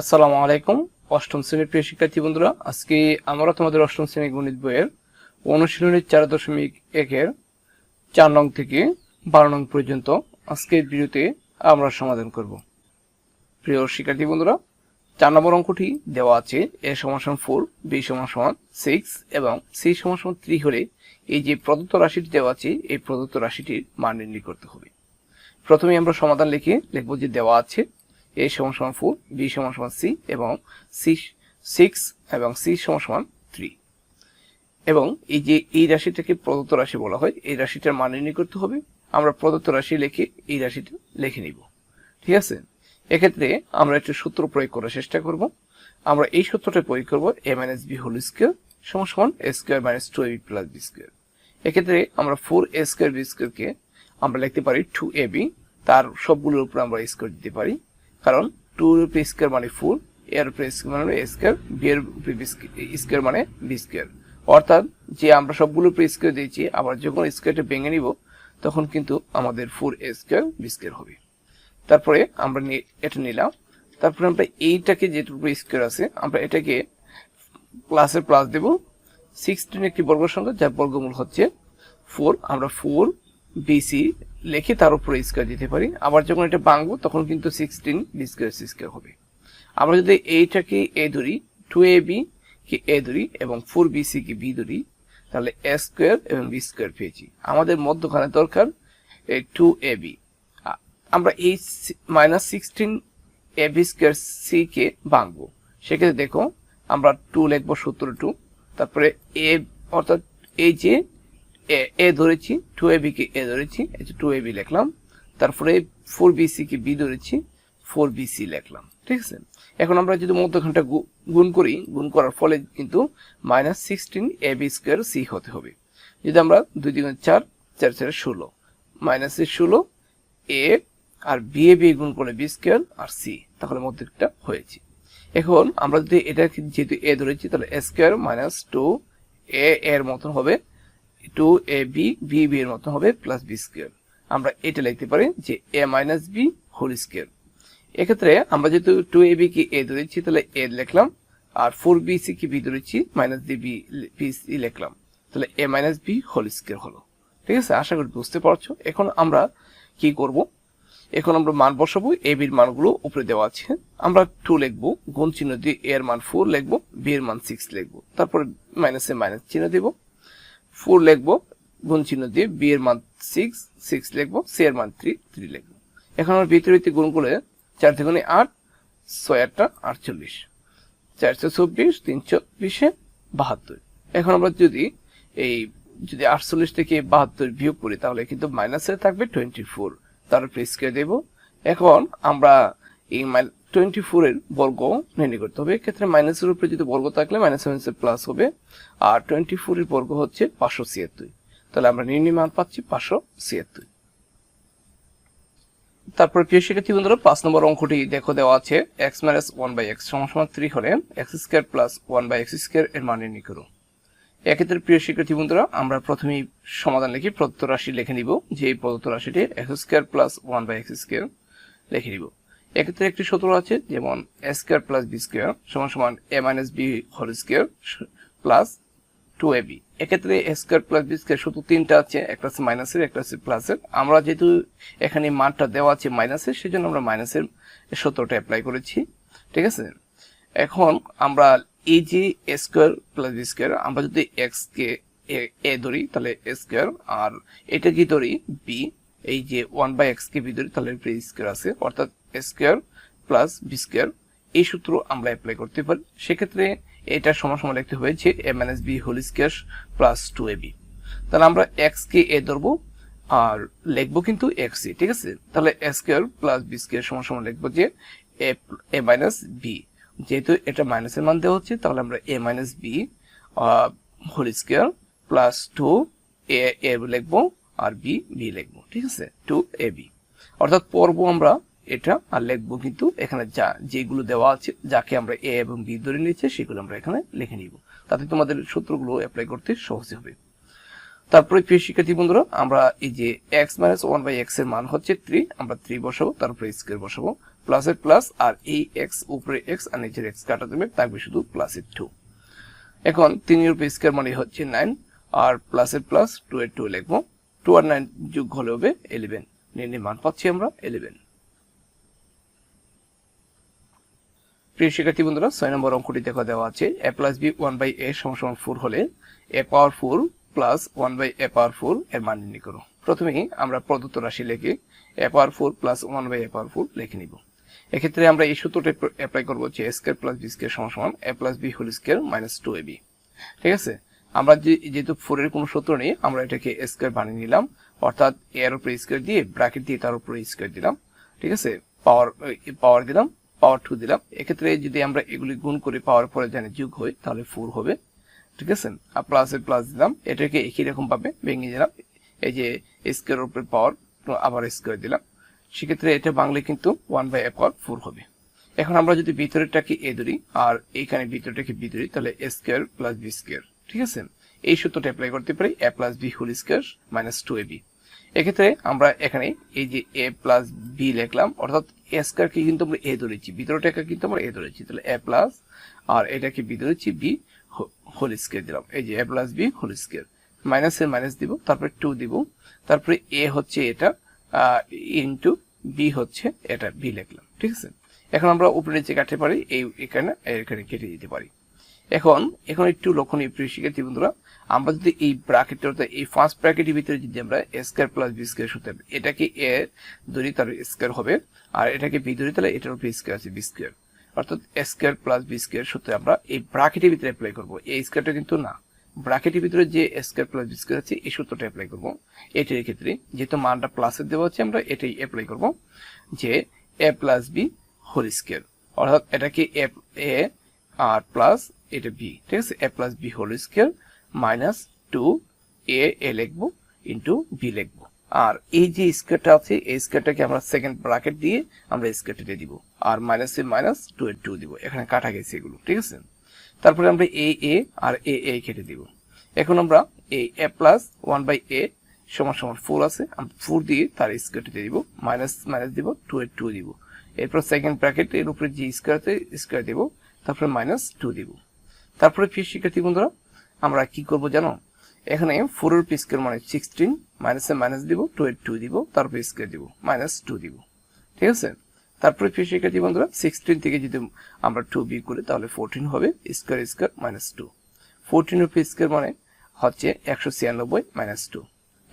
আসসালামু আলাইকুম। অষ্টম শ্রেণির প্রিয় শিক্ষার্থী বন্ধুরা, আজকে আমরা তোমাদের অষ্টম শ্রেণি গণিত বইয়ের অনুশীলনের চার দশমিক একের চার নং থেকে বারো নং পর্যন্ত আজকের ভিডিওতে আমরা সমাধান করব। প্রিয় শিক্ষার্থী বন্ধুরা, চার নম্বর অঙ্কটি দেওয়া আছে এ সমান ফোর, বি সমান সমান সিক্স এবং সি সমান থ্রি হলে এই যে প্রদত্ত রাশিটি দেওয়া আছে, এই প্রদত্ত রাশিটির মান নির্ণয় করতে হবে। প্রথমে আমরা সমাধান লিখে লিখব যে দেওয়া আছে এ সমান সমান ফোর বি সমান সমান সি এবং সি সিক্স এবং সি সমান সমান থ্রি এবং এই যে এই রাশিটাকে প্রদত্ত রাশি বলা হয়, এই রাশিটার মান নির্ণয় করতে হবে। আমরা প্রদত্ত রাশি লিখে এই রাশিটা লিখে নিব। ঠিক আছে? এক্ষেত্রে আমরা একটু সূত্র প্রয়োগ করার চেষ্টা করব। আমরা এই সূত্রটা প্রয়োগ করব A minus B whole square সমান সমান A square minus two A B plus B square এক্ষেত্রে আমরা ফোর এ স্কোয়ার বি স্কোয়ারকে আমরা লিখতে পারি টু এ বি তার সবগুলোর উপর আমরা স্কোয়ার দিতে পারি। কারণ টু উপরে স্কোয়ার মানে ফোর এর উপরে স্কোয়ার মানে স্কোয়ার বি এর উপরে স্কোয়ার মানে বি স্কোয়ার অর্থাৎ যে আমরা সবগুলো উপরে স্কোয়ার দিয়েছি, আবার যখন স্কোয়ারটা ভেঙে নিব, তখন কিন্তু আমাদের four A square B square হবে। তারপরে আমরা এটা নিলাম। তারপরে আমরা এইটাকে যেটুকু স্কোয়ার আছে, আমরা এটাকে প্লাসের প্লাস দেব। সিক্সটিন একটি বর্গ সংখ্যা যার বর্গমূল হচ্ছে ফোর আমরা ফোর বিসি লিখে তার উপরে স্কোয়ার দিতে পারি। আবার যখন এটা ভাঙবো, তখন কিন্তু sixteen B square C square হবে। আমরা যদি এইটাকে এ ধরি two A B K A ধরি এবং ফোর বিসি কে বি ধরি, তাহলে এ স্কোয়ার এবং বি স্কোয়ার পেয়েছি। আমাদের মধ্যখানে দরকার এই টু এ বি আমরা এই minus sixteen A B square C কে ভাঙবো। সেক্ষেত্রে দেখো, আমরা টু লিখব সত্তর টু তারপরে এ অর্থাৎ এই যে এ এ ধরেছি two A B K A ধরেছি টু এ বি লিখলাম, তারপরে ফোর বি সি কে বি ধরেছি ফোর বি সি লিখলাম, ঠিক আছে? এখন আমরা যদি মধ্যখানটা গুণ করি, গুণ করার ফলে কিন্তু minus sixteen A B square C হতে হবে। যদি আমরা দুই দিন চার চার চার ষোলো মাইনাসের ষোলো এ আর বি এ বি গুণ করলে বি স্কোয়ার আর সি তাহলে মধ্যটা হয়েছে। এখন আমরা যদি এটা যেহেতু এ ধরেছি, তাহলে A square minus two A এর মতন হবে two A B B B এর মতন হবে প্লাস বি স্কোয়ার আমরা এটা লিখতে পারি যে A minus B whole square এক্ষেত্রে আমরা যেহেতু two A B K A ধরেছি তাহলে এ লিখলাম, আর ফোর বি সি কি বি ধরেছি মাইনাস দি বি বি সি লিখলাম। তাহলে A minus B whole square হলো। ঠিক আছে? আশা করি বুঝতে পারছ। এখন আমরা কি করব? এখন আমরা মান বসাবো এ বির মানগুলো উপরে দেওয়া আছে। আমরা টু লিখব, গুণ চিহ্ন দিয়ে এর মান ফোর লিখব বি এর মান সিক্স লিখব। তারপরে মাইনাসে মাইনাস চিহ্ন দিব। ফোর লিখব, গুণ চিহ্ন দিয়ে বি এর মান সিক্স সিক্স লিখব সি এর মান থ্রি থ্রি লিখব। এখন আমরা বিপরীতে গুণ করে চার থেকে আট, ছয় আটটা, আটচল্লিশ। চারশো চব্বিশ তিনশো বিশে বাহাত্তর। এখন আমরা যদি এই, যদি আটচল্লিশ থেকে বাহাত্তর বিয়োগ করি, তাহলে কিন্তু মাইনাসে থাকবে টোয়েন্টি ফোর তার উপরে স্কোয়ার দেব। এখন আমরা এই টোয়েন্টি ফোর এর বর্গ নির্ণয় করতে হবে। এক্ষেত্রে মাইনাসের উপরে যদি বর্গ থাকলে মাইনাস মাইনাসের প্লাস হবে। আর টোয়েন্টি ফোর এর বর্গ হচ্ছে পাঁচশো ছিয়াত্তর। তাহলে আমরা নির্ণয় মান পাচ্ছি পাঁচশো ছিয়াত্তর। তারপর প্রিয় শিক্ষার্থী বন্ধুরা, পাঁচ নম্বর অঙ্কটি দেখো দেওয়া আছে। X minus one by X সমান থ্রি হলে X square plus one by X square এর মান নির্ণয় করো। এক্ষেত্রে প্রিয় শিক্ষার্থী বন্ধুরা, আমরা প্রথমেই সমাধান লিখি প্রদত্ত রাশি লিখে নিব। যে এই প্রদত্ত রাশিটি X square plus one by X square লিখে নিব। এক্ষেত্রে একটি সূত্র আছে, যেমন A square plus B square সমান সমান A minus B whole square plus two A B এক্ষেত্রে A square plus B square শুধু তিনটা আছে, একটা আছে মাইনাসের একটা আছে প্লাসের আমরা যেহেতু এখানে মানটা দেওয়া আছে মাইনাসের সেজন্য আমরা মাইনাসের সূত্রটা অ্যাপ্লাই করেছি, ঠিক আছে? এখন আমরা এই যে A square plus B square আমরা যদি এক্স কে এ- ধরি, তাহলে এ স্কোয়ার আর এটা কি ধরি? বি এই যে ওয়ান বাই এক্স কে বি ধরি, তাহলে স্কোয়ার আছে। অর্থাৎ স্কোয়ার প্লাস বি স্কোয়ার, এই সূত্র আমরা অ্যাপ্লাই করতে পারি। সেক্ষেত্রে এটা সমান লিখতে হয়েছে A minus B whole square plus two A B তাহলে আমরা এক্স কে এ ধরবো আর লিখব কিন্তু এক্স এ, ঠিক আছে? তাহলে A square plus B square সমান সমান লিখব যে এ মাইনাস বি যেহেতু এটা মাইনাসের মান দেওয়া হচ্ছে, তাহলে আমরা A minus B whole square plus two A A লিখব আর বি বি লিখব, ঠিক আছে? টু এ বি অর্থাৎ পড়ব আমরা এটা আর লিখব কিন্তু এখানে যা যেগুলো দেওয়া আছে, যাকে আমরা এ এবং বি ধরে নিয়েছি, সেগুলো আমরা এখানে লিখে নিব। তাতে তোমাদের সূত্রগুলো অ্যাপ্লাই করতে সহজ হবে। তারপরে প্রিয় শিক্ষার্থী বন্ধুরা, আমরা এই যে এক্স মাইনাস ওয়ান বাই এক্সের মান হচ্ছে থ্রি আমরা থ্রি বসাবো, তারপরে স্কোয়ার বসাবো প্লাসের প্লাস আর এই এক্স উপরে এক্স আর নিচের এক্স কাটা দেবে থাকবে শুধু প্লাসের টু এখন তিনের উপরে স্কোয়ার মানে হচ্ছে নাইন আর প্লাসের প্লাস টু এর টু লিখব। টু আর নাইন যোগ হলে হবে ইলেভেন নির্ণয় মান পাচ্ছি আমরা ইলেভেন প্রিয় শিক্ষার্থী বন্ধুরা, ছয় নম্বর অঙ্কটি দেখা দেওয়া আছে। A plus B one by A সমান ফোর হলে A power four plus one by A power four এর মান নির্ণয় করো। প্রথমেই আমরা প্রদত্ত রাশি লিখে A power four plus one by A power four লিখে নিব। এক্ষেত্রে আমরা এই সূত্রটা অ্যাপ্লাই করব যে A square plus B square সমান সমান A plus B whole square minus two A B ঠিক আছে? আমরা যে, যেহেতু ফোরের কোনো সূত্র নেই, আমরা এটাকে স্কোয়ার বানিয়ে নিলাম। অর্থাৎ এর উপরে স্কোয়ার দিয়ে ব্র্যাকেট দিয়ে তার উপরে স্কোয়ার দিলাম। ঠিক আছে? পাওয়ার পাওয়ার দিলাম। পাওয়ার টু দিলাম। এক্ষেত্রে যদি আমরা এগুলি গুণ করে, পাওয়ার পরে জানি যোগ হয়, তাহলে ফোর হবে। ঠিক আছে? আর প্লাসে প্লাস দিলাম। এটাকে একই রকম ভাবে ভেঙে দিলাম। এই যে স্কোয়ার উপরে পাওয়ার আবার স্কোয়ার দিলাম। সেক্ষেত্রে এটা বাংলা কিন্তু one by A power four হবে। এখন আমরা যদি ভিতরেরটাকে এ ধরি, আর এইখানে ভিতরটাকে বি ধরি, তাহলে A square plus B square ঠিক আছে? এই সূত্রটা অ্যাপ্লাই করতে পারি A plus B whole square minus two A B এক্ষেত্রে আমরা এখানে এই যে এ প্লাস বি লিখলাম, অর্থাৎ এ স্কোয়ারকে কিন্তু আমরা এ ধরেছি ভিতরটাকে কিন্তু আমরা এ ধরেছি। তাহলে এ প্লাস আর এটাকে বি ধরেছি বি হোল স্কোয়ার দিলাম। এই যে A plus B whole square মাইনাসের মাইনাস দিব, তারপরে টু দিব। তারপরে এ হচ্ছে এটা ইন্টু বি হচ্ছে এটা বি লিখলাম। ঠিক আছে? এখন আমরা উপরে নিচে কাটতে পারি, এই এখানে এখানে কেটে দিতে পারি। এখন এখন একটু লক্ষণীয় প্রিয় শিক্ষার্থী বন্ধুরা আমরা যদি এই ব্র্যাকেট অর্থাৎ এই ফার্স্ট ব্র্যাকেটের ভিতরে যদি আমরা স্কোয়ার প্লাস বি স্কোয়ার হবে এটাকে এ ধরি তার স্কোয়ার হবে, আর এটাকে বি ধরি তাহলে এটার উপরে স্কোয়ার আছে বি স্কোয়ার অর্থাৎ স্কোয়ার প্লাস বি স্কোয়ার সূত্রে আমরা এই ব্র্যাকেটের ভিতরে অ্যাপ্লাই করব। এই স্কোয়ারটা কিন্তু না। ব্র্যাকেটের ভিতরে যে স্কোয়ার প্লাস বি স্কোয়ার আছে, এই সূত্রটা অ্যাপ্লাই করব। এটার ক্ষেত্রে যেহেতু মানটা প্লাসের দেওয়া হচ্ছে, আমরা এটাই অ্যাপ্লাই করব যে A plus B whole square অর্থাৎ এটাকে এ আর প্লাস এটা বি ঠিক আছে? A plus B whole square minus two A A লিখব ইন্টু বি লিখব। আর এই যে স্কোয়ারটা আছে, এই স্কোয়ারটাকে আমরা সেকেন্ড ব্রাকেট দিয়ে আমরা স্কোয়ারটা দিব। আর মাইনাস এ মাইনাস টু এর টু দিব। এখানে কাটা গেছে এগুলো, ঠিক আছে? তারপরে আমরা এ এ আর এ এ কেটে দিব। এখন আমরা এই A plus one by A সমান সমান ফোর আছে, আমরা ফোর দিয়ে তার স্কোয়ারটা দিয়ে দিব। মাইনাস মাইনাস দিব টু এর টু দিব। এরপর সেকেন্ড ব্র্যাকেট এর উপরে যে স্কোয়ার আছে স্কোয়ার দিব। তারপরে মাইনাস টু দিব। তারপরে প্রিয় শিক্ষার্থী বন্ধুরা আমরা কি করব জানো? এখানে ফোর এর স্কোয়ার মানে সিক্সটিন মাইনাসে মাইনাস দিব টু এর টু দিব, তারপর স্কোয়ার দিব মাইনাস টু দিব। ঠিক আছে? তারপরে প্রিয় শিক্ষার্থী বন্ধুরা? সিক্সটিন থেকে যদি আমরা টু বি করি, তাহলে ফোরটিন হবে square square minus two fourteen rupee square মানে হচ্ছে একশো ছিয়ানব্বই মাইনাস টু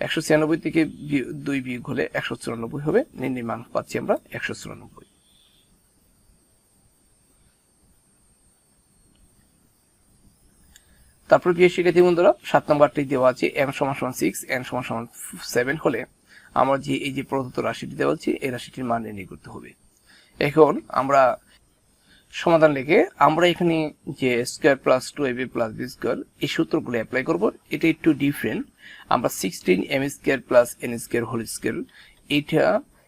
একশো ছিয়ানব্বই থেকে দুই বিয়োগ হলে একশো চুরানব্বই হবে নির্ণয় মান পাচ্ছি আমরা একশো চুরানব্বই। তারপর প্রিয় শিক্ষার্থী বন্ধুরা, সাত নম্বরটি দেওয়া আছে এম সমান সমান সিক্স এন সমান সমান সেভেন হলে আমরা যে এই যে প্রদত্ত রাশিটি দেওয়া আছে, এই রাশিটির মান নির্ণয় করতে হবে। এখন আমরা সমাধান লিখে আমরা এখানে যে square plus two A B plus B square এই সূত্রগুলো অ্যাপ্লাই করব। এটা একটু ডিফারেন্ট আমরা sixteen M square plus N square whole square এইটা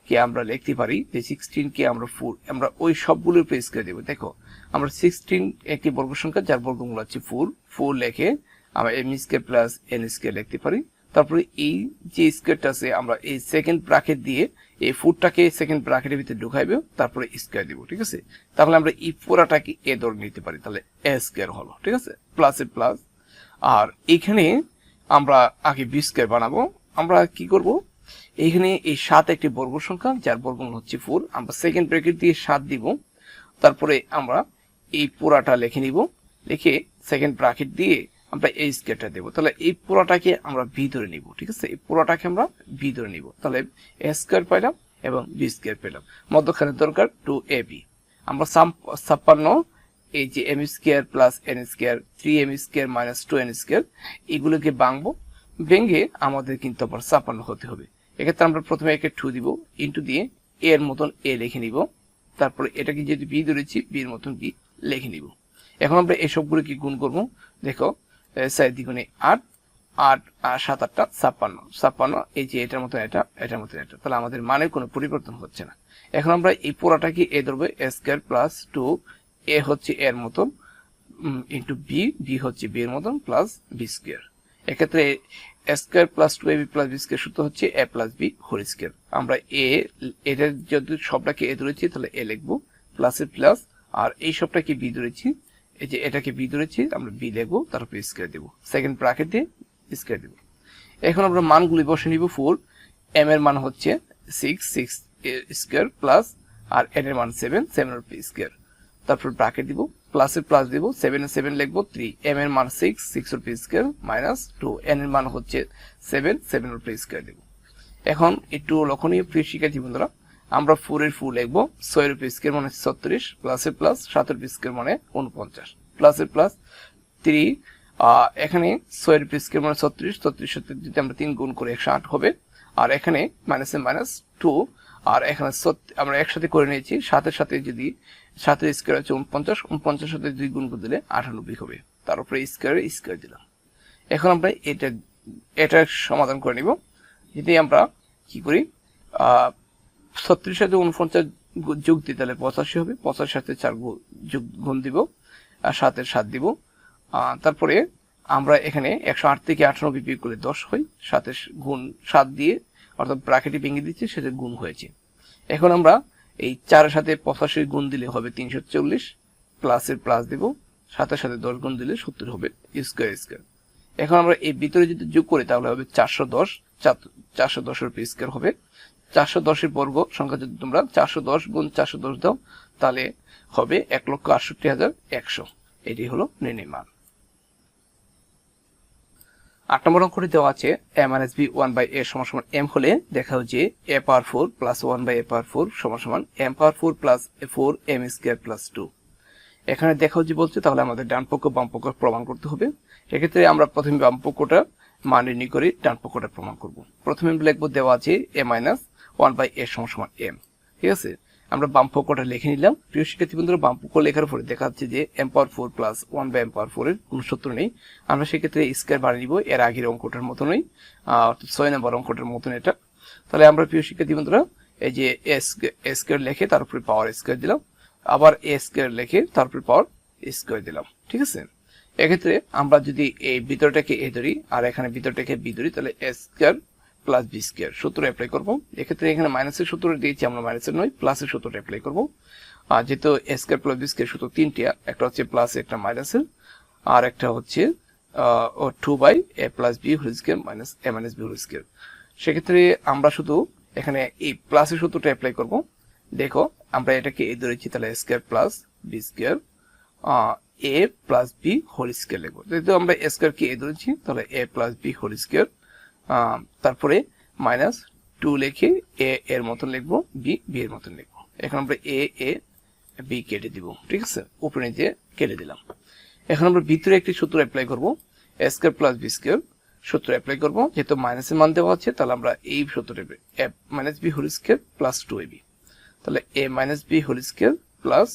কে আমরা লিখতে পারি, যে সিক্সটিন কে আমরা ফোর আমরা ওই সবগুলোর উপরে স্কোয়ার দেবো। দেখো, আমরা সিক্সটিন একটি বর্গ সংখ্যা যার বর্গমূল হচ্ছে ফোর ফোর লেখে আমরা M square plus N square লিখতে পারি। তারপরে এই যে স্কোয়ারটা আছে, আমরা এই সেকেন্ড ব্রাকেট দিয়ে এই ফুটটাকে সেকেন্ড ব্রাকেটের ভিতরে ঢুকাইবে, তারপরে স্কোয়ার দিব, ঠিক আছে? তাহলে আমরা এই পুরাটাকে এ ধরে নিতে পারি, তাহলে এ স্কোয়ার হলো, ঠিক আছে? প্লাসে প্লাস আর এখানে আমরা আগে বি স্কোয়ার বানাবো, আমরা কি করব? এখানে এই সাত একটি বর্গ সংখ্যা, যার বর্গমূল হচ্ছে ফোর আমরা সেকেন্ড ব্র্যাকেট দিয়ে সাত দিব। তারপরে আমরা এই পুরাটা লিখে নিব। লিখে সেকেন্ড ব্রাকেট দিয়ে আমরা এই স্কোয়ারটা দেবো। তাহলে এই পুরোটাকে আমরা বি ধরে নিব, ঠিক আছে? এই পুরোটাকে আমরা বি ধরে নিব। তাহলে এ স্কোয়ার পাইলাম এবং বি স্কোয়ার পেলাম। মধ্যখানে দরকার টু এ বি আমরা ছাপ্পান্ন, এই যে M square plus N square three M square minus two N square এগুলোকে ভাঙবো। ভেঙে আমাদের কিন্তু আবার ছাপ্পান্ন হতে হবে। এক্ষেত্রে আমরা প্রথমে একে টু দিব ইন্টু দিয়ে এ এর মতন এ লিখে নিব। তারপরে এটাকে যেহেতু বি ধরেছি বির মতন বি লিখে নিব। এখন আমরা এই সবগুলোকে গুণ করব? দেখো চার দ্বিগুণে আট আট আর সাত, আটটা, ছাপ্পান্ন। ছাপ্পান্ন, এই যে এটার মতো এটা, এটার মতো এটা। তাহলে আমাদের মানে কোনো পরিবর্তন হচ্ছে না। এখন আমরা এই পুরাটাকে এ ধরবো? A square plus two A হচ্ছে এর মতন ইন্টু বি বি হচ্ছে বি এর মতন প্লাস বি স্কোয়ার এক্ষেত্রে square plus two A B plus B square সূত্র হচ্ছে এ প্লাস বি আমরা এ, এটা যদি সবটাকে এ ধরেছি, তাহলে এ প্লাসে আর এই সবটাকে বি ধরেছি, এই যে এটাকে বি ধরেছি আমরা বি স্কোয়ার দেবো। সেকেন্ড দিয়ে স্কোয়ার দেবো। এখন আমরা মানগুলি বসে নিব ফোর এম এর মান হচ্ছে সিক্স সিক্স স্কোয়ার প্লাস, আর এন এর মান সেভেন সেভেন স্কোয়ার। তারপর ব্র্যাকেট দিব। প্লাসের প্লাস দিব সেভেন এর সেভেন লিখব থ্রি এম এর মান সিক্স সিক্স রুপি স্কোয়ার মাইনাস টু এন এর মান হচ্ছে সেভেন সেভেন রুপি স্কোয়ার দেবো। এখন একটু লক্ষণীয় প্রিয় শিক্ষার্থী বন্ধুরা, আমরা ফোর এর ফুল লিখব, ছয় রুপি স্কোয়ার মানে ছত্রিশ প্লাসের প্লাস সাত রুপি স্কোয়ার মানে উনপঞ্চাশ প্লাসের প্লাস থ্রি এখানে ছয় রুপি স্কোয়ার মানে ছত্রিশ ছত্রিশ সাথে যদি আমরা তিন গুণ করে একশো আট হবে, আর এখানে মাইনাসে মাইনাস টু আর এখানে আমরা একসাথে করে নিয়েছি, সাতের সাথে যদি সাতের স্কোয়ার হচ্ছে উনপঞ্চাশ উনপঞ্চাশ সাথে দুই গুণ করে দিলে আটানব্বই হবে। তার উপরে স্কোয়ারে স্কোয়ার দিলাম। এখন আমরা এটা এটা সমাধান করে নিব। যদি আমরা কি করি ছত্রিশ সাথে উনপঞ্চাশ যোগ দিই, তাহলে পঁচাশি হবে। পঁচাশি সাথে চার যোগ, গুণ দিব। আর সাতের সাত দিব। তারপরে আমরা এখানে একশো আট থেকে আটানব্বই বিয়োগ করলে দশ হয়। সাথে গুণ, সাত দিয়ে অর্থাৎ ব্রাকেটে ভেঙে দিচ্ছে, সেটা গুণ হয়েছে। এখন আমরা এই চারের সাথে পঁচাশি গুণ দিলে হবে তিনশো চল্লিশ প্লাসের প্লাস দিব সাথে সাথে দশ গুণ দিলে সত্তর হবে স্কোয়ার স্কোয়ার এখন আমরা এই ভিতরে যদি যোগ করি, তাহলে হবে চারশো দশ চারশো দশের উপর স্কোয়ার হবে। চারশো দশের বর্গ সংখ্যা যদি তোমরা চারশো দশ গুণ চারশো দশ দাও, তাহলে হবে এক লক্ষ আটষট্টি হাজার একশো। এটি হলো নির্ণয় আট নম্বর অঙ্কটি দেওয়া আছে A minus B one by A সমান সমান এম হলে দেখা যে A power four plus one by A power four সমান সমান M power four plus four M square plus two এখানে দেখাও যে বলছে, তাহলে আমাদের ডান পক্ষ বাম পক্ষ প্রমাণ করতে হবে। এক্ষেত্রে আমরা প্রথমে বাম পক্ষটা মান করে ডান পক্ষটা প্রমাণ করব। প্রথমে লিখব দেওয়া আছে A minus one by A সমান সমান এম ঠিক আছে? আমরা বাম পক্ষটা লিখে নিলাম। প্রিয় শিক্ষার্থী বন্ধুরা বাম পক্ষ লেখার পরে দেখা যাচ্ছে যে M power four plus one by M power four এর কোনো সূত্র নেই। আমরা সেক্ষেত্রে স্কোয়ার বাড়িয়ে নিব, এর আগের অঙ্কটার মতনই অর্থাৎ ছয় নম্বর অঙ্কটার মতন এটা। তাহলে আমরা প্রিয় শিক্ষার্থী বন্ধুরা এই যে এস স্কোয়ার লিখে তার উপরে পাওয়ার স্কোয়ার দিলাম, আবার এ স্কোয়ার লিখে তারপরে পাওয়ার স্কোয়ার দিলাম, ঠিক আছে? এক্ষেত্রে আমরা যদি এই ভিতরটাকে এ ধরি, আর এখানে ভিতরটাকে বি ধরি, তাহলে A square plus B square সূত্র অ্যাপ্লাই করব। এক্ষেত্রে এখানে মাইনাসের সূত্র দিয়েছি, আমরা মাইনাসের নয় প্লাসের সূত্রটা অ্যাপ্লাই করব। আর যেহেতু স্কোয়ার প্লাস বি স্কোয়ার সূত্র তিনটি, একটা হচ্ছে প্লাস একটা মাইনাসের আর একটা হচ্ছে two by A plus B whole square minus A minus B whole square সেক্ষেত্রে আমরা শুধু এখানে এই প্লাসের সূত্রটা অ্যাপ্লাই করব। দেখো, আমরা এটাকে এ ধরেছি, তাহলে square plus B square A plus B whole square লিখব। যেহেতু আমরা স্কোয়ার কে এ ধরেছি, তাহলে A plus B whole square তারপরে মাইনাস টু লিখে এ এর মতন লিখব বি বি এর মতন লিখব। এখন আমরা এ এ বি কেটে দিব, ঠিক আছে? উপরে নিচে কেটে দিলাম। এখন আমরা ভিতরে একটি সূত্র অ্যাপ্লাই করব A square plus B square সূত্র অ্যাপ্লাই করব। যেহেতু মাইনাসের মান দেওয়া আছে, তাহলে আমরা এই A minus B whole square plus two A B তাহলে A minus B whole square plus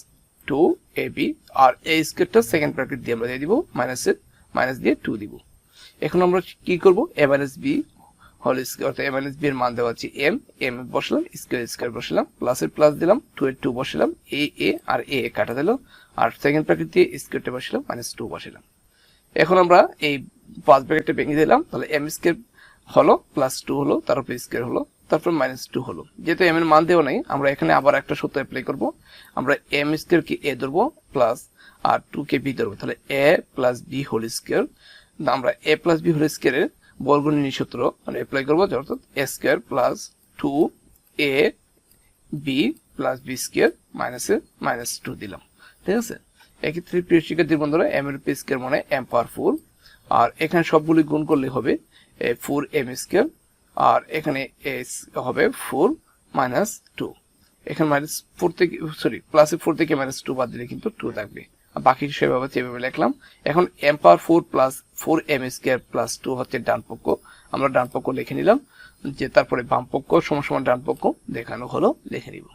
two A B R A স্কোয়ারটা সেকেন্ড ব্র্যাকেট দিয়ে আমরা দিয়ে দিব মাইনাসের মাইনাস দিয়ে টু দিব। এখন আমরা কি করব? A minus B whole square অর্থাৎ এ মাইনাস বি এর মান দেওয়া আছে এম এম বসলাম স্কোয়ার স্কোয়ার বসলাম প্লাসের প্লাস দিলাম টু এর টু বসলাম এ এ আর এ কাটা দিল, আর সেকেন্ড ব্র্যাকেট দিয়ে স্কোয়ারটা বসলাম মাইনাস টু বসলাম। এখন আমরা এই পাঁচ ব্র্যাকেটটা ভেঙে দিলাম, তাহলে এম স্কোয়ার হলো প্লাস টু হলো তার উপরে স্কোয়ার হলো, তারপর মাইনাস টু হলো। যেহেতু এম এর মান দেওয়া নাই, আমরা এখানে আবার একটা সূত্র অ্যাপ্লাই করব। আমরা এম স্কোয়ার কে এ ধরবো প্লাস আর টু কে বি ধরবো, তাহলে A plus B whole square আমরা এ প্লাস বি হোল স্কোয়ারের বর্গনীয় সূত্র মানে অ্যাপ্লাই করব অর্থাৎ A square plus two A B plus B square মাইনাসে মাইনাস টু দিলাম। ঠিক আছে? এক্ষেত্রে প্রিয় শিক্ষার্থী বন্ধুরা এম এর পি স্কোয়ার মানে এম পাওয়ার ফোর আর এখানে সবগুলি গুণ করলে হবে এ ফোর এম স্কোয়ার আর এখানে এস হবে ফোর মাইনাস টু এখানে মাইনাস ফোর থেকে সরি প্লাসে ফোর থেকে মাইনাস টু বাদ দিলে কিন্তু টু থাকবে। বাকি সেভাবে সেভাবে লিখলাম, এখন M power four plus four M square plus two হচ্ছে ডান পক্ষ। আমরা ডান পক্ষ লিখে নিলাম, যে তারপরে বাম পক্ষ সমান সমান ডান পক্ষ দেখানো হলো, লিখে নিব।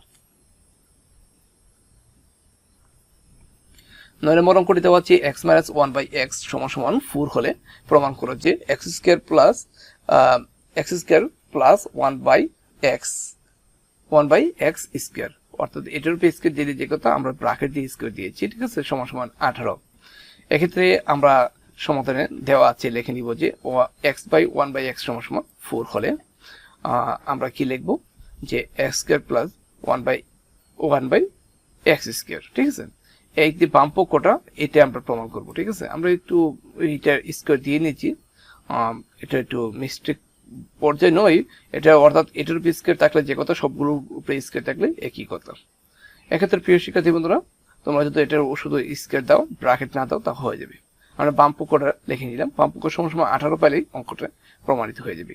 নয় নম্বর অঙ্কটি দেওয়া আছে X minus one by X সমান সমান ফোর হলে প্রমাণ করো যে X square plus X square plus one by X one by X square অর্থাৎ এটার উপরে স্কোয়ার দিয়ে যে কথা আমরা ব্রাকেট দিয়ে স্কোয়ার দিয়েছি, ঠিক আছে? সমান সমান আঠারো। এক্ষেত্রে আমরা সমাধানে দেওয়া আছে, লিখে নিব যে X by one by X সমান সমান ফোর হলে আমরা কি লিখব? যে X square plus one by one by X square ঠিক আছে? এই যে বাম পক্ষটা, এটা আমরা প্রমাণ করব, ঠিক আছে? আমরা একটু এইটার স্কোয়ার দিয়ে নিয়েছি এটা একটু মিস্টেক পর্যায়ে নয়, এটা অর্থাৎ এটার উপরে স্কোয়ার থাকলে যে কথা সবগুলোর উপরে স্কোয়ার থাকলে একই কথা। এক্ষেত্রে প্রিয় শিক্ষার্থী বন্ধুরা, তোমরা যদি এটার শুধু স্কোয়ার দাও ব্রাকেট না দাও, তা হয়ে যাবে। আমরা বাম পক্ষটা লিখে নিলাম। বাম পক্ষ সময় সময় আঠারো পাইলেই অঙ্কটা প্রমাণিত হয়ে যাবে।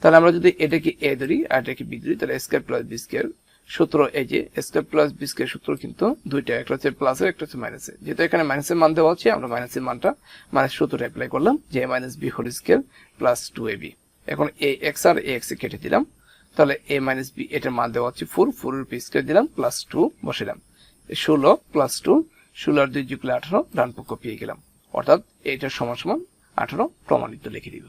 তাহলে আমরা যদি এটাকে এ ধরি আর এটাকে বি ধরি, তাহলে স্কোয়ার প্লাস বি স্কোয়ার সূত্র এই যে স্কোয়ার প্লাস বি স্কোয়ার সূত্র কিন্তু দুইটা, একটা হচ্ছে প্লাসের একটা হচ্ছে মাইনাসের যেহেতু এখানে মাইনাসের মান দেওয়া হচ্ছে, আমরা মাইনাসের মানটা মাইনাস সূত্রটা অ্যাপ্লাই করলাম যে minus B whole square plus two A B এখন A x R A x কেটে দিলাম। তাহলে এ মাইনাস বি এটার মান দেওয়া হচ্ছে ফোর ফোরের পি স্কোয়ার দিলাম প্লাস টু বসালাম। ষোলো প্লাস টু ষোলো আর দুই যুগলে আঠারো ডান পক্ষ পেয়ে গেলাম। অর্থাৎ এইটার সমান সমান আঠারো প্রমাণিত লিখে দিব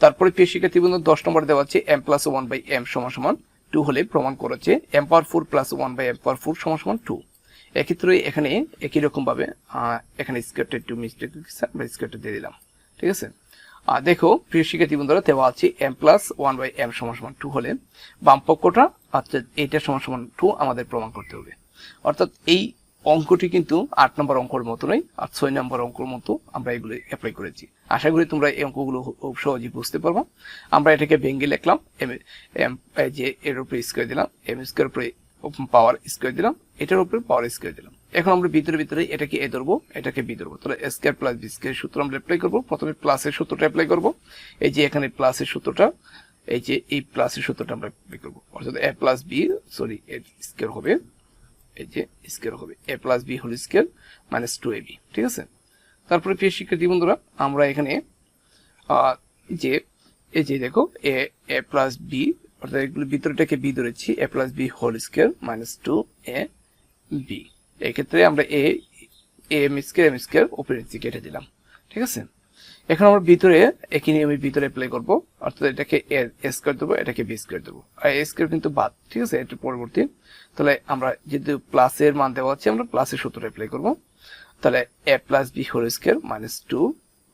তারপরে প্রিয় শিক্ষার্থী বন্ধু দশ নম্বর দেওয়া আছে M plus one by M সমান সমান টু হলে প্রমাণ করেছে M power four plus one by M power four সমান সমান টু এক্ষেত্রে এখানে একই রকম ভাবে এখানে স্কোয়ারটা একটু মিস্টেক আমরা স্কোয়ারটা দিয়ে দিলাম। ঠিক আছে? আর দেখো, প্রিয় শিক্ষার্থী বন্ধুরা, দেওয়া আছে M plus one by M সমান সমান টু হলে বাম পক্ষটা অর্থাৎ এইটা সমান সমান টু আমাদের প্রমাণ করতে হবে। অর্থাৎ এই অঙ্কটি কিন্তু আট নম্বর অঙ্কর মতো নয় আর ছয় নম্বর অঙ্কর মতো আমরা এগুলো অ্যাপ্লাই করেছি। আশা করি তোমরা এই অঙ্কগুলো খুব সহজেই বুঝতে পারব। আমরা এটাকে ভেঙ্গে লিখলাম এম এম যে, এর উপরে স্কোয়ার দিলাম এম স্কোয়ার উপরে পাওয়ার স্কোয়ার দিলাম, এটার উপরে পাওয়ার স্কোয়ার দিলাম। এখন আমরা ভিতরে ভিতরে এটাকে এ ধরবো, এটাকে বি ধরবো। তাহলে স্কোয়ার প্লাস বি স্কোয়ার সূত্র আমরা অ্যাপ্লাই করব। প্রথমে প্লাসের সূত্রটা অ্যাপ্লাই করব। এই যে এখানে প্লাসের সূত্রটা, এই যে এই প্লাসের সূত্রটা আমরা অ্যাপ্লাই করব। অর্থাৎ এ প্লাস বি সরি এর স্কোয়ার হবে, এই যে স্কোয়ার হবে। A plus B whole square minus two A B ঠিক আছে? তারপরে প্রিয় শিক্ষার্থী বন্ধুরা, আমরা এখানে যে, এই যে দেখো এ এ প্লাস বি অর্থাৎ এগুলো ভিতরটাকে বি ধরেছি A plus B whole square minus two A B এক্ষেত্রে আমরা A M square M square উপরে নিচে কেটে দিলাম, ঠিক আছে? এখন আমরা ভিতরে, একই নিয়মে ভিতরে অ্যাপ্লাই করব, অর্থাৎ এটাকে এ স্কোয়ার দেবো, এটাকে বি স্কোয়ার দেবো। আর এ স্কোয়ার কিন্তু বাদ, ঠিক আছে? এটা পরবর্তী। তাহলে আমরা যেহেতু প্লাসের মান দেওয়া হচ্ছে আমরা প্লাসের সূত্র অ্যাপ্লাই করব। তাহলে A plus B whole square minus two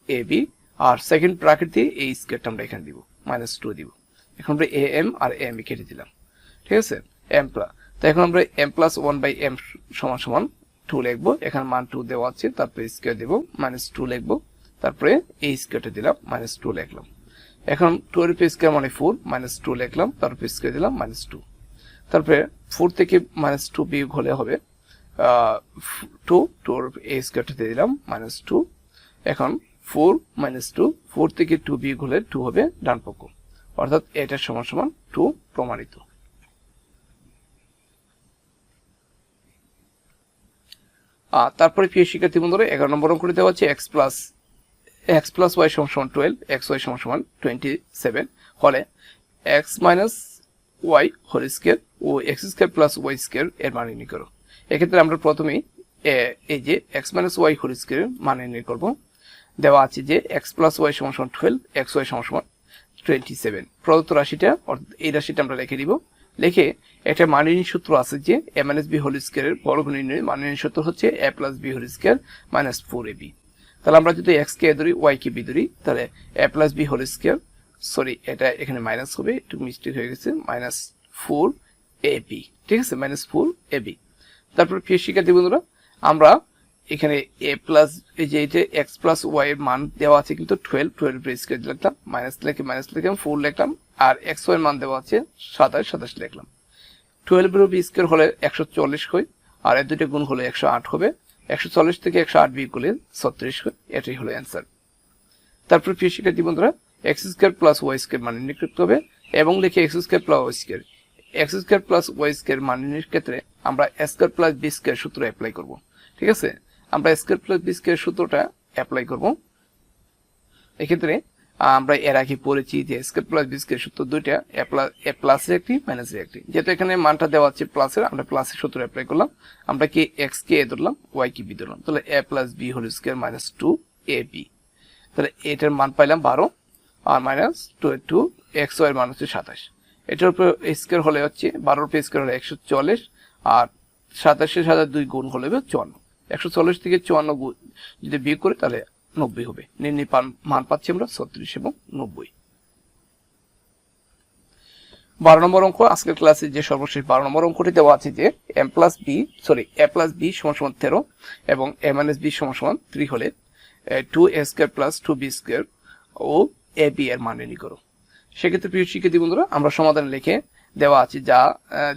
A B R second প্রাকৃতি এই স্কোয়ারটা আমরা এখানে দিব মাইনাস টু দিব। এখন আমরা এ, এম আর এম কেটে দিলাম। ঠিক আছে? এম প্লাস তো এখন আমরা M plus one by M সমান সমান টু লিখব। এখানে মান টু দেওয়া আছে, তারপরে স্কোয়ার দেবো মাইনাস টু লিখব। তারপরে এই স্কোয়ারটা দিলাম মাইনাস টু লিখলাম। এখন টু এর স্কোয়ার মানে ফোর মাইনাস টু লিখলাম তারপরে স্কোয়ার দিলাম মাইনাস টু তারপরে ফোর থেকে মাইনাস টু বিয়োগ হলে হবে টু টুর এই স্কোয়ারটা দিয়ে দিলাম মাইনাস টু এখন ফোর মাইনাস টু ফোর থেকে টু বিয়োগ হলে টু হবে ডান পক্ষ অর্থাৎ এটার সমান সমান টু প্রমাণিত। আর তারপরে প্রিয় শিক্ষার্থী বন্ধুরা, এগারো নম্বর অঙ্কটি দেওয়া হচ্ছে X plus X plus Y সমান সমান টুয়েলভ এক্স ওয়াই সমান সমান টোয়েন্টি সেভেন হলে X minus Y whole square ও X square plus Y square এর মান নির্ণয় করো। এক্ষেত্রে আমরা প্রথমেই এই যে X minus Y whole square মান নির্ণয় করব। দেওয়া আছে যে এক্স প্লাস ওয়াই সমান সমান টুয়েলভ এক্স ওয়াই সমান সমান টোয়েন্টি সেভেন প্রদত্ত রাশিটা এই রাশিটা আমরা রেখে দিব। লিখে একটা মানিনী সূত্র আছে যে এ মাইনাস বি হোল স্কোয়ারের বর্গ নির্ণয় মানিনী সূত্র হচ্ছে A plus B whole square minus four A B তাহলে আমরা যদি এক্স কে ধরি ওয়াই কে বি ধরি, তাহলে A plus B whole square sorry এটা এখানে মাইনাস হবে, একটু মিস্টেক হয়ে গেছে মাইনাস ফোর এ বি ঠিক আছে? মাইনাস ফোর এ বি তারপর প্রিয় শিক্ষার্থী বন্ধুরা, আমরা এখানে এ প্লাস এই যে এটা এক্স প্লাস ওয়াই এর মান দেওয়া আছে কিন্তু টুয়েলভ টুয়েলভ স্কোয়ার লিখলাম। মাইনাস লিখে মাইনাস লিখলাম ফোর লিখলাম। আর এক্স ওয়াই মান দেওয়া আছে সাতাশ সাতাশ লিখলাম। টুয়েলভের উপর স্কোয়ার হলে একশো চল্লিশ হয় আর এর দুটো গুণ হলে একশো আট হবে। একশো চল্লিশ থেকে একশো আট বিয়োগ করলে ছত্রিশ হয় এটাই হলো অ্যান্সার তারপর প্রিয় শিক্ষার্থী বন্ধুরা X square plus Y square মান নির্ণয় করতে হবে এবং লিখে X square plus Y square X square plus Y square মান ক্ষেত্রে আমরা স্কোয়ার প্লাস বি স্কোয়ার সূত্র অ্যাপ্লাই করব। ঠিক আছে? আমরা স্কোয়ার প্লাস বি স্কোয়ার সূত্রটা অ্যাপ্লাই করব। এক্ষেত্রে আমরা এর আগে পড়েছি যে স্কোয়ার প্লাস বি স্কোয়ার সূত্র দুইটা এ প্লাস এ প্লাসের একটি মাইনাসের একটি। যেহেতু এখানে মানটা দেওয়া আছে প্লাসের আমরা প্লাসের সূত্র অ্যাপ্লাই করলাম। আমরা কি এক্স কে এ ধরলাম ওয়াই কি বি ধরলাম। তাহলে A plus B whole square minus two A B তাহলে এটার মান পাইলাম বারো, আর minus two two X Y মান হচ্ছে সাতাশ। এটার উপর স্কোয়ার হলে হচ্ছে, বারোর উপর স্কোয়ার হলে একশো চল্লিশ আর সাতাশের সাথে দুই গুণ হলে চুয়ান্ন। একশো চল্লিশ থেকে চুয়ান্ন যদি বিয়োগ করি তাহলে নব্বই হবে। নির্ণয় মান পাচ্ছি আমরা ছত্রিশ এবং নব্বই। বারো নম্বর অঙ্ক, আজকের ক্লাসে যে সর্বশেষ বারো নম্বর অঙ্কটি দেওয়া আছে যে M plus B sorry A plus B সমান সমান তেরো এবং এ মাইনাস বি সমান সমান থ্রি হলে two A square plus two B square O A B এর মান নির্ণয় করো। সেক্ষেত্রে প্রিয় শিক্ষার্থী বন্ধুরা, আমরা সমাধান লিখে দেওয়া আছে যা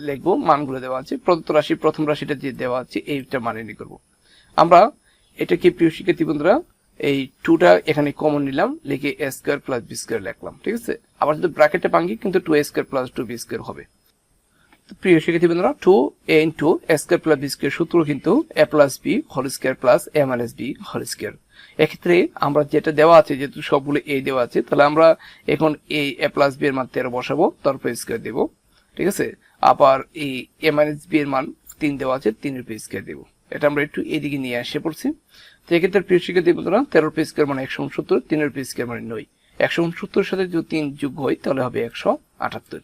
লিখব, মানগুলো দেওয়া আছে। প্রদত্ত রাশি, প্রথম রাশিটা যে দেওয়া আছে এইটা মান করব। আমরা এটা কি প্রিয় শিক্ষার্থী বন্ধুরা? এই টুটা এখানে কমন নিলাম, লিখে A square plus B square লিখলাম, ঠিক আছে? আবার যদি ব্র্যাকেটে ভাঙি, কিন্তু two A square plus two B square হবে। প্রিয় শিক্ষার্থী বন্ধুরা two A into A square plus B square সূত্র কিন্তু A plus B whole square plus A minus B whole square এক্ষেত্রে আমরা যেটা দেওয়া আছে, যেহেতু সবগুলো এ দেওয়া আছে, তাহলে আমরা এখন এই এ প্লাস বি এর মান তেরো বসাবো, তারপর স্কোয়ার দেবো, ঠিক আছে? আবার এই এ মাইনাস বি এর মান তিন দেওয়া আছে, তিনের পে স্কোয়ার দেবো। এটা আমরা একটু এদিকে নিয়ে আসে পড়ছি। তো এক্ষেত্রে প্রিয় শিক্ষার্থী বন্ধুরা, তেরো পে স্কোয়ার মানে একশো উনসত্তর, তিনের পে স্কোয়ার মানে নয়। একশো উনসত্তর সাথে যদি তিন যোগ হয়, তাহলে হবে একশো আটাত্তর।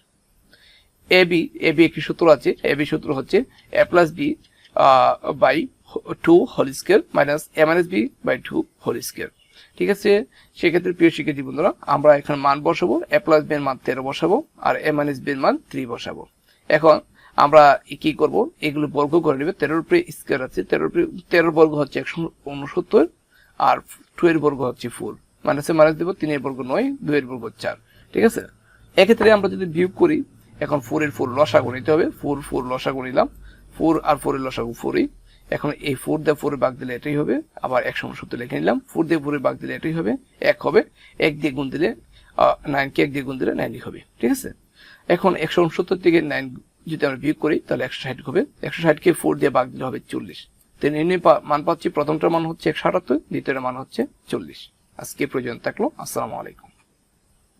এ বি এ বি একটি সূত্র আছে। এ বি সূত্র হচ্ছে A plus B by two whole square minus A minus B by two whole square. ঠিক আছে? সেক্ষেত্রে প্রিয় শিক্ষার্থী বন্ধুরা, আমরা এখানে মান বসাবো। এ প্লাস বি এর মান তেরো বসাবো আর এ মাইনাস বি এর মান থ্রি বসাবো। এখন আমরা কি করব? এগুলো বর্গ করে নেবে। তেরোর উপরে স্কোয়ার আছে। তেরোর উপরে, তেরোর বর্গ হচ্ছে একশো উনসত্তর আর টু এর বর্গ হচ্ছে ফোর মাইনাসে মাইনাস দেবো, তিনের বর্গ নয়, দুইয়ের বর্গ চার। ঠিক আছে? এক্ষেত্রে আমরা যদি বিয়োগ করি, এখন ফোর এর ফোর লসাগু নিতে হবে। ফোর ফোর লসাগু নিলাম। ফোর আর ফোর এর লসাগু ফোরই এখন এই ফোর দিয়ে ফোরে বাঘ দিলে এটাই হবে। আবার একশো উনসত্তর লিখে নিলাম। ফোর দিয়ে ফোরে বাগ দিলে এটাই হবে। এক হবে। এক দিয়ে গুণ দিলে নাইনকে এক দিয়ে গুণ দিলে নাইনই হবে। ঠিক আছে? এখন একশো উনসত্তর থেকে নাইন যদি আমরা বিয়োগ করি, তাহলে একশো ষাট হবে। একশো ষাটকে ফোর দিয়ে বাঘ দিলে হবে চল্লিশ। তো নির্ণয় মান পাচ্ছি, প্রথমটার মান হচ্ছে একশো আটাত্তর, দ্বিতীয়টার মান হচ্ছে চল্লিশ। আজকে প্রয়োজন থাকল। আসসালামু আলাইকুম।